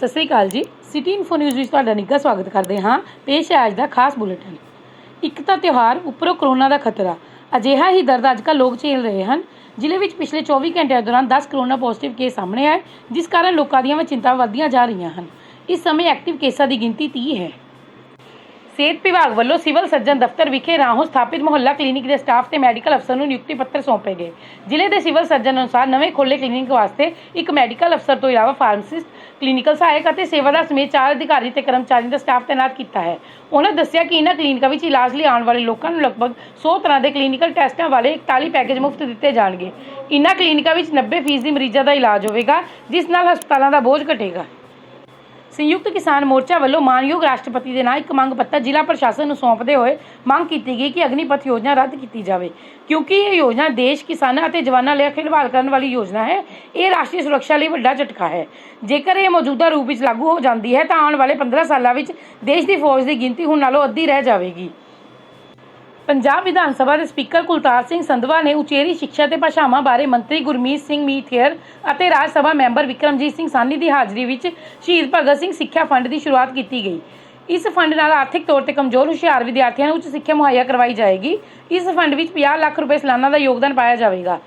ਸਤਿ ਸ੍ਰੀ ਅਕਾਲ ਜੀ। City info news ਵਿੱਚ ਤੁਹਾਡਾ ਨਿੱਘਾ ਸਵਾਗਤ ਕਰਦੇ ਹਾਂ। ਪੇਸ਼ ਹੈ ਅੱਜ ਦਾ ਖਾਸ ਬੁਲੇਟਿਨ। ਇੱਕ ਤਾਂ ਤਿਉਹਾਰ ਉੱਪਰੋਂ ਕਰੋਨਾ ਦਾ ਖਤਰਾ। ਅਜਿਹਾ ਹੀ ਦਰਦ ਅੱਜ ਕੱਲ੍ਹ ਲੋਕ ਝੇਲ ਰਹੇ ਹਨ। ਜ਼ਿਲ੍ਹੇ ਵਿੱਚ ਪਿਛਲੇ 24 ਘੰਟਿਆਂ ਦੌਰਾਨ 10 ਕਰੋਨਾ ਪੋਜ਼ਿਟਿਵ ਕੇਸ ਸਾਹਮਣੇ ਆਏ, ਜਿਸ ਕਾਰਨ ਲੋਕਾਂ ਦੀਆਂ ਵਿੱਚ ਚਿੰਤਾ ਵਧਦੀਆਂ ਜਾ ਰਹੀਆਂ ਹਨ। ਇਸ ਸਮੇਂ ਐਕਟਿਵ ਕੇਸਾਂ ਦੀ ਗਿਣਤੀ 30 ਹੈ। ਸਿਹਤ ਵਿਭਾਗ ਵੱਲੋਂ ਸਿਵਲ ਸਰਜਨ ਦਫ਼ਤਰ ਵਿਖੇ ਰਾਹੋਂ ਸਥਾਪਿਤ ਮੁਹੱਲਾ ਕਲੀਨਿਕ ਦੇ ਸਟਾਫ ਤੇ ਮੈਡੀਕਲ ਅਫਸਰ ਨੂੰ ਨਿਯੁਕਤੀ ਪੱਤਰ ਸੌਂਪੇ ਗਏ। ਜ਼ਿਲ੍ਹੇ ਦੇ ਸਿਵਲ ਸਰਜਨ ਅਨੁਸਾਰ ਨਵੇਂ ਖੋਲੇ ਕਲੀਨਿਕ ਵਾਸਤੇ ਇੱਕ ਮੈਡੀਕਲ ਅਫਸਰ ਤੋਂ ਇਲਾਵਾ ਫਾਰਮਾਸਿਸਟ, ਕਲੀਨਿਕਲ ਸਹਾਇਕ ਅਤੇ ਸੇਵਾਦਾਰ ਸਮੇਤ ਚਾਰ ਅਧਿਕਾਰੀ ਤੇ ਕਰਮਚਾਰੀਆਂ ਦਾ ਸਟਾਫ ਤਾਇਨਾਤ ਕੀਤਾ ਹੈ। ਉਹਨਾਂ ਦੱਸਿਆ ਕਿ ਇਹਨਾਂ ਕਲੀਨਿਕਾਂ ਵਿੱਚ ਇਲਾਜ ਲਈ ਆਉਣ ਵਾਲੇ ਲੋਕਾਂ ਨੂੰ ਲਗਭਗ 100 ਤਰ੍ਹਾਂ ਦੇ ਕਲੀਨਿਕਲ ਟੈਸਟਾਂ ਵਾਲੇ 41 ਪੈਕੇਜ ਮੁਫਤ ਦਿੱਤੇ ਜਾਣਗੇ। ਇਹਨਾਂ ਕਲੀਨਿਕਾਂ ਵਿੱਚ 90% ਮਰੀਜ਼ਾਂ ਦਾ ਇਲਾਜ ਹੋਵੇਗਾ, ਜਿਸ ਨਾਲ ਹਸਪਤਾਲਾਂ ਦਾ ਬੋਝ ਘਟੇਗਾ। ਸੰਯੁਕਤ ਕਿਸਾਨ ਮੋਰਚਾ ਵੱਲੋਂ ਮਾਨਯੋਗ ਰਾਸ਼ਟਰਪਤੀ ਦੇ ਨਾਲ ਇੱਕ ਮੰਗ ਪੱਤਰ ਜ਼ਿਲ੍ਹਾ ਪ੍ਰਸ਼ਾਸਨ ਨੂੰ ਸੌਂਪਦੇ ਹੋਏ ਮੰਗ ਕੀਤੀ ਗਈ ਕਿ ਅਗਨੀਪਥ ਯੋਜਨਾ ਰੱਦ ਕੀਤੀ ਜਾਵੇ। ਕਿਉਂਕਿ ਇਹ ਯੋਜਨਾ ਦੇਸ਼ ਕਿਸਾਨਾਂ ਅਤੇ ਜਵਾਨਾਂ ਲਈ ਖਿਲਵਾੜ ਕਰਨ ਵਾਲੀ ਯੋਜਨਾ ਹੈ। ਇਹ ਰਾਸ਼ਟਰੀ ਸੁਰੱਖਿਆ ਲਈ ਵੱਡਾ ਝਟਕਾ ਹੈ। ਜੇਕਰ ਇਹ ਮੌਜੂਦਾ ਰੂਪ ਵਿੱਚ ਲਾਗੂ ਹੋ ਜਾਂਦੀ ਹੈ ਤਾਂ ਆਉਣ ਵਾਲੇ 15 ਸਾਲਾਂ ਵਿੱਚ ਦੇਸ਼ ਦੀ ਫੌਜ ਦੀ ਗਿਣਤੀ ਹੁਣ ਨਾਲੋਂ ਅੱਧੀ ਰਹਿ ਜਾਵੇਗੀ। ਪੰਜਾਬ ਵਿਧਾਨ ਸਭਾ ਦੇ ਸਪੀਕਰ ਕੁਲਤਾਰ ਸਿੰਘ ਸੰਧਵਾ ਨੇ ਉਚੇਰੀ ਸਿੱਖਿਆ ਤੇ ਭਾਸ਼ਾਵਾਂ ਬਾਰੇ ਮੰਤਰੀ ਗੁਰਮੀਤ ਸਿੰਘ ਮੀਥੇਰ ਅਤੇ ਰਾਜ ਸਭਾ ਮੈਂਬਰ ਵਿਕਰਮਜੀਤ ਸਿੰਘ ਸਾਨੀ ਦੀ ਹਾਜ਼ਰੀ ਵਿੱਚ ਸ਼ਹੀਦ ਭਗਤ ਸਿੰਘ ਸਿੱਖਿਆ ਫੰਡ ਦੀ ਸ਼ੁਰੂਆਤ ਕੀਤੀ ਗਈ। ਇਸ ਫੰਡ ਨਾਲ ਆਰਥਿਕ ਤੌਰ ਤੇ ਕਮਜ਼ੋਰ ਹੁਸ਼ਿਆਰ ਵਿਦਿਆਰਥੀਆਂ ਨੂੰ ਉੱਚ ਸਿੱਖਿਆ ਮੁਹੱਈਆ ਕਰਵਾਈ ਜਾਏਗੀ। ਇਸ ਫੰਡ ਵਿੱਚ 50 ਲੱਖ ਰੁਪਏ ਸਾਲਾਨਾ ਦਾ ਯੋਗਦਾਨ ਪਾਇਆ ਜਾਵੇਗਾ।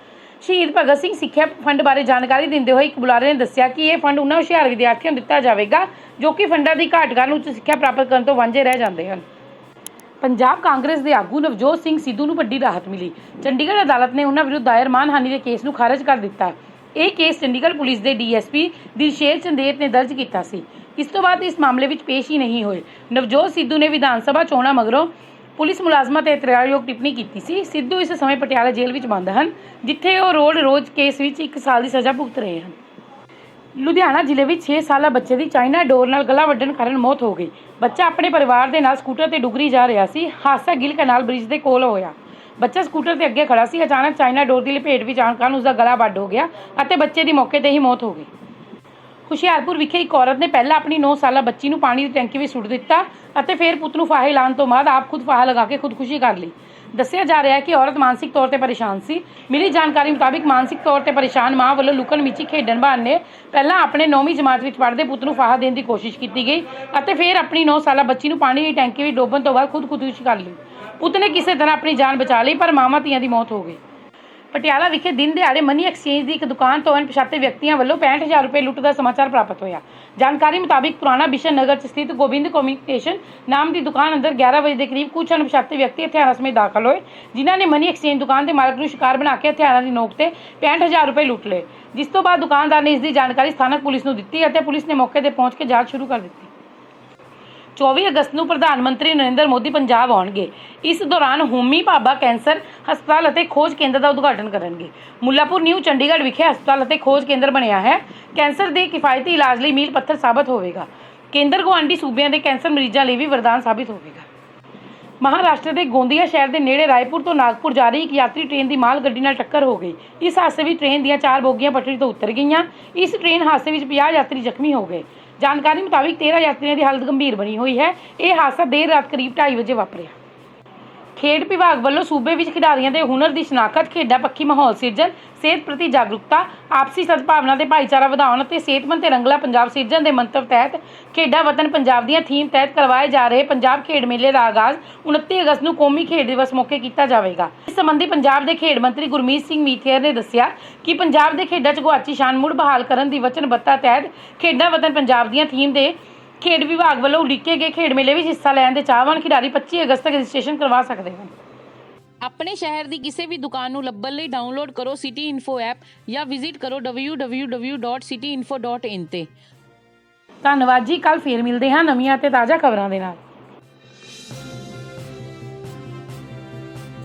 ਸ਼ਹੀਦ ਭਗਤ ਸਿੰਘ ਸਿੱਖਿਆ ਫੰਡ ਬਾਰੇ ਜਾਣਕਾਰੀ ਦਿੰਦੇ ਹੋਏ ਇੱਕ ਬੁਲਾਰੇ ਨੇ ਦੱਸਿਆ ਕਿ ਇਹ ਫੰਡ ਉਹਨਾਂ ਹੁਸ਼ਿਆਰ ਵਿਦਿਆਰਥੀਆਂ ਨੂੰ ਦਿੱਤਾ ਜਾਵੇਗਾ ਜੋ ਕਿ ਫੰਡਾਂ ਦੀ ਘਾਟ ਕਾਰਨ ਉੱਚ ਸਿੱਖਿਆ ਪ੍ਰਾਪਤ ਕਰਨ ਤੋਂ ਵਾਂਝੇ ਰਹਿ ਜਾਂਦੇ ਹਨ। ਪੰਜਾਬ ਕਾਂਗਰਸ ਦੇ ਆਗੂ ਨਵਜੋਤ ਸਿੰਘ ਸਿੱਧੂ ਨੂੰ ਵੱਡੀ ਰਾਹਤ ਮਿਲੀ। ਚੰਡੀਗੜ੍ਹ ਅਦਾਲਤ ਨੇ ਉਹਨਾਂ ਵਿਰੁੱਧ ਦਾਇਰ ਮਾਨਹਾਨੀ ਦੇ ਕੇਸ ਨੂੰ ਖਾਰਜ ਕਰ ਦਿੱਤਾ। ਇਹ ਕੇਸ ਚੰਡੀਗੜ੍ਹ ਪੁਲਿਸ ਦੇ ਡੀਐਸਪੀ ਦਿਲਸ਼ੇਰ ਚੰਦੇਤ ਨੇ ਦਰਜ ਕੀਤਾ ਸੀ। ਇਸ ਤੋਂ ਬਾਅਦ ਇਸ ਮਾਮਲੇ ਵਿੱਚ ਪੇਸ਼ ਹੀ ਨਹੀਂ ਹੋਏ। ਨਵਜੋਤ ਸਿੱਧੂ ਨੇ ਵਿਧਾਨ ਸਭਾ ਚੋਣਾਂ ਮਗਰੋਂ ਪੁਲਿਸ ਮੁਲਾਜ਼ਮਾਂ ਤੇ ਇਤਰਾਜ਼ਯੋਗ ਟਿੱਪਣੀ ਕੀਤੀ ਸੀ। ਸਿੱਧੂ ਇਸ ਸਮੇਂ ਪਟਿਆਲਾ ਜੇਲ੍ਹ ਵਿੱਚ ਬੰਦ ਹਨ, ਜਿੱਥੇ ਉਹ ਰੋਡ ਰੋਜ਼ ਕੇਸ ਵਿੱਚ 1 ਸਾਲ ਦੀ ਸਜ਼ਾ ਭੁਗਤ ਰਹੇ ਹਨ। ਲੁਧਿਆਣਾ ਜ਼ਿਲ੍ਹੇ ਵਿੱਚ 6 ਸਾਲਾ ਬੱਚੇ ਦੀ ਚਾਈਨਾ ਡੋਰ ਨਾਲ ਗਲਾ ਵੱਢਣ ਕਾਰਨ ਮੌਤ ਹੋ ਗਈ। ਬੱਚਾ ਆਪਣੇ ਪਰਿਵਾਰ ਦੇ ਨਾਲ ਸਕੂਟਰ ਤੇ ਡੁਗਰੀ ਜਾ ਰਿਹਾ ਸੀ। ਹਾਦਸਾ ਗਿੱਲ ਕਨਾਲ ਬ੍ਰਿਜ ਦੇ ਕੋਲ ਹੋਇਆ। ਬੱਚਾ ਸਕੂਟਰ ਤੇ ਅੱਗੇ ਖੜਾ ਸੀ। ਅਚਾਨਕ ਚਾਈਨਾ ਡੋਰ ਦੀ ਲਪੇਟ ਵਿੱਚ ਆਉਣ ਕਾਰਨ ਉਸ ਦਾ ਗਲਾ ਵੱਢ ਹੋ ਗਿਆ ਅਤੇ ਬੱਚੇ ਦੀ ਮੌਕੇ ਤੇ ਹੀ ਮੌਤ ਹੋ ਗਈ। ਹੁਸ਼ਿਆਰਪੁਰ ਵਿਖੇ ਇੱਕ ਔਰਤ ਨੇ ਪਹਿਲਾਂ ਆਪਣੀ 9 ਸਾਲਾ ਬੱਚੀ ਨੂੰ ਪਾਣੀ ਦੀ ਟੈਂਕੀ ਵਿੱਚ ਸੁੱਟ ਦਿੱਤਾ ਅਤੇ ਫਿਰ ਪੁੱਤ ਨੂੰ ਫਾਹੇ ਲਾਉਣ ਤੋਂ ਬਾਅਦ ਆਪ ਖੁਦ ਫਾਹਾ ਲਗਾ ਕੇ ਖੁਦਕੁਸ਼ੀ ਕਰ ਲਈ। ਦੱਸਿਆ ਜਾ ਰਿਹਾ ਹੈ ਕਿ ਔਰਤ ਮਾਨਸਿਕ ਤੌਰ ਤੇ ਪਰੇਸ਼ਾਨ ਸੀ। ਮਿਲੀ ਜਾਣਕਾਰੀ ਮੁਤਾਬਿਕ ਮਾਨਸਿਕ ਤੌਰ ਤੇ ਪਰੇਸ਼ਾਨ ਮਾਂ ਵੱਲੋਂ ਲੁਕਣ ਮਿਚੀ ਖੇਡਣ ਬਹਾਨੇ ਪਹਿਲਾਂ ਆਪਣੇ 9ਵੀਂ ਜਮਾਤ ਵਿੱਚ ਪੜ੍ਹਦੇ ਪੁੱਤ ਨੂੰ ਫਾਹਾ ਦੇਣ ਦੀ ਕੋਸ਼ਿਸ਼ ਕੀਤੀ ਗਈ ਅਤੇ ਫਿਰ ਆਪਣੀ 9 ਸਾਲਾ ਬੱਚੀ ਨੂੰ ਪਾਣੀ ਦੀ ਟੈਂਕੀ ਵਿੱਚ ਡੋਬਣ ਤੋਂ ਬਾਅਦ ਖੁਦ ਖੁਦਕੁਸ਼ੀ ਕਰ ਲਈ। ਪੁੱਤ ਨੇ ਕਿਸੇ ਤਰ੍ਹਾਂ ਆਪਣੀ ਜਾਨ ਬਚਾ ਲਈ, ਪਰ ਮਾਵਾਂ ਧੀਆਂ ਦੀ ਮੌਤ ਹੋ ਗਈ। ਪਟਿਆਲਾ ਵਿਖੇ ਦਿਨ ਦਿਹਾੜੇ ਮਨੀ ਐਕਸਚੇਂਜ ਦੀ ਇੱਕ ਦੁਕਾਨ ਤੋਂ ਅਣਪਛਾਤੇ ਵਿਅਕਤੀਆਂ ਵੱਲੋਂ 65000 ਰੁਪਏ ਲੁੱਟ ਦਾ ਸਮਾਚਾਰ ਪ੍ਰਾਪਤ ਹੋਇਆ। ਜਾਣਕਾਰੀ ਮੁਤਾਬਿਕ ਪੁਰਾਣਾ ਬਿਸ਼ਨ ਨਗਰ 'ਚ ਸਥਿਤ ਗੋਬਿੰਦ ਕਮਿਊਨੀਕੇਸ਼ਨ ਨਾਮ ਦੀ ਦੁਕਾਨ ਅੰਦਰ 11 ਵਜੇ ਦੇ ਕਰੀਬ ਕੁਝ ਅਣਪਛਾਤੇ ਵਿਅਕਤੀ ਹਥਿਆਰਾਂ ਸਮੇਤ ਦਾਖਲ ਹੋਏ, ਜਿਨ੍ਹਾਂ ਨੇ ਮਨੀ ਐਕਸਚੇਂਜ ਦੁਕਾਨ ਦੇ ਮਾਲਕ ਨੂੰ ਸ਼ਿਕਾਰ ਬਣਾ ਕੇ ਹਥਿਆਰਾਂ ਦੀ ਨੋਕ ਤੇ 65000 ਰੁਪਏ ਲੁੱਟ ਲਏ। ਜਿਸ ਤੋਂ ਬਾਅਦ ਦੁਕਾਨਦਾਰ ਨੇ ਇਸ ਦੀ ਜਾਣਕਾਰੀ ਸਥਾਨਕ ਪੁਲਿਸ ਨੂੰ ਦਿੱਤੀ ਅਤੇ ਪੁਲਿਸ ਨੇ ਮੌਕੇ ਤੇ ਪਹੁੰਚ ਕੇ ਜਾਂਚ ਸ਼ੁਰੂ ਕਰ ਦਿੱਤੀ। 24 ਅਗਸਤ ਨੂੰ ਪ੍ਰਧਾਨ ਮੰਤਰੀ ਨਰਿੰਦਰ ਮੋਦੀ ਪੰਜਾਬ ਆਉਣਗੇ। ਇਸ ਦੌਰਾਨ ਹੋਮੀ ਭਾਬਾ ਕੈਂਸਰ ਹਸਪਤਾਲ ਅਤੇ ਖੋਜ ਕੇਂਦਰ ਦਾ ਉਦਘਾਟਨ ਕਰਨਗੇ। ਮੁੱਲਾਪੁਰ ਨਿਊ ਚੰਡੀਗੜ੍ਹ ਵਿਖੇ ਹਸਪਤਾਲ ਅਤੇ ਖੋਜ ਕੇਂਦਰ ਬਣਿਆ ਹੈ। ਕੈਂਸਰ ਦੇ ਕਿਫਾਇਤੀ ਇਲਾਜ ਲਈ ਮੀਲ ਪੱਥਰ ਸਾਬਤ ਹੋਵੇਗਾ। ਕੇਂਦਰ ਗੁਆਂਢੀ ਸੂਬਿਆਂ ਦੇ ਕੈਂਸਰ ਮਰੀਜ਼ਾਂ ਲਈ ਵੀ ਵਰਦਾਨ ਸਾਬਿਤ ਹੋਵੇਗਾ। ਮਹਾਰਾਸ਼ਟਰ ਦੇ ਗੋਂਦੀਆ ਸ਼ਹਿਰ ਦੇ ਨੇੜੇ ਰਾਏਪੁਰ ਤੋਂ ਨਾਗਪੁਰ ਜਾ ਰਹੀ ਇੱਕ ਯਾਤਰੀ ਟ੍ਰੇਨ ਦੀ ਮਾਲ ਗੱਡੀ ਨਾਲ ਟੱਕਰ ਹੋ ਗਈ। ਇਸ ਹਾਦਸੇ ਵਿੱਚ ਟ੍ਰੇਨ ਦੀਆਂ ਚਾਰ ਬੋਗੀਆਂ ਪਟੜੀ ਤੋਂ ਉਤਰ ਗਈਆਂ। ਇਸ ਟ੍ਰੇਨ ਹਾਦਸੇ ਵਿੱਚ 50 ਯਾਤਰੀ ਜ਼ਖਮੀ ਹੋ ਗਏ। ਜਾਣਕਾਰੀ ਮੁਤਾਬਿਕ 13 ਯਾਤਰੀਆਂ ਦੀ ਹਾਲਤ ਗੰਭੀਰ ਬਣੀ ਹੋਈ ਹੈ। ਇਹ ਹਾਦਸਾ ਦੇਰ ਰਾਤ ਕਰੀਬ 2:30 ਵਜੇ ਵਾਪਰਿਆ। ਖੇਡ ਵਿਭਾਗ ਵੱਲੋਂ ਸੂਬੇ ਵਿੱਚ ਖਿਡਾਰੀਆਂ ਦੇ ਹੁਨਰ ਦੀ ਸ਼ਨਾਖਤ, ਖੇਡਾਂ, ਪੱਖੀ ਮਾਹੌਲ, ਸਿਰਜਣ, ਸਿਹਤ ਪ੍ਰਤੀ ਜਾਗਰੂਕਤਾ, ਆਪਸੀ ਸਦਭਾਵਨਾ ਤੇ ਭਾਈਚਾਰਾ ਵਧਾਉਣ ਅਤੇ ਸਿਹਤਮੰਦ ਤੇ ਰੰਗਲਾ ਪੰਜਾਬ ਸਿਰਜਣ ਦੇ ਮੰਤਵ ਤਹਿਤ ਖੇਡਾਂ ਵਤਨ ਪੰਜਾਬ ਦੀਆਂ ਥੀਮ ਤਹਿਤ ਕਰਵਾਏ ਜਾ ਰਹੇ ਪੰਜਾਬ ਖੇਡ ਮੇਲੇ ਦਾ ਆਗਾਜ਼ 29 ਅਗਸਤ ਨੂੰ ਕੌਮੀ ਖੇਡ ਦਿਵਸ ਮੌਕੇ ਕੀਤਾ ਜਾਵੇਗਾ। ਇਸ ਸੰਬੰਧੀ ਪੰਜਾਬ ਦੇ ਖੇਡ ਮੰਤਰੀ ਗੁਰਮੀਤ ਸਿੰਘ ਮੀਥੇਰ ਨੇ ਦੱਸਿਆ ਕਿ ਪੰਜਾਬ ਦੇ ਖੇਡਾਂ 'ਚ ਗੁਆਚੀ ਸ਼ਾਨ ਮੁੜ ਬਹਾਲ ਕਰਨ ਦੀ ਵਚਨਬੱਧਤਾ ਤਹਿਤ ਖੇਡਾਂ ਵਤਨ ਪੰਜਾਬ ਦੀਆਂ ਥੀਮ ਦੇ ਖੇਡ ਵਿਭਾਗ ਵੱਲੋਂ ਉਲੀਕੇ ਗਏ ਖੇਡ ਮੇਲੇ ਵਿੱਚ ਹਿੱਸਾ ਲੈਣ ਦੇ ਚਾਹਵਾਨ ਖਿਡਾਰੀ 25 ਅਗਸਤ ਤੱਕ ਰਜਿਸਟ੍ਰੇਸ਼ਨ ਕਰਵਾ ਸਕਦੇ ਹਨ। ਆਪਣੇ ਸ਼ਹਿਰ ਦੀ ਕਿਸੇ ਵੀ ਦੁਕਾਨ ਨੂੰ ਲੱਭਣ ਲਈ ਡਾਊਨਲੋਡ ਕਰੋ ਸਿਟੀ ਇਨਫੋ ਐਪ ਜਾਂ ਵਿਜ਼ਿਟ ਕਰੋ www.cityinfo.in ਤੇ। ਧੰਨਵਾਦ ਜੀ ਕੱਲ ਫੇਰ ਮਿਲਦੇ ਹਾਂ ਨਵੀਆਂ ਤੇ ਤਾਜ਼ਾ ਖਬਰਾਂ ਦੇ ਨਾਲ।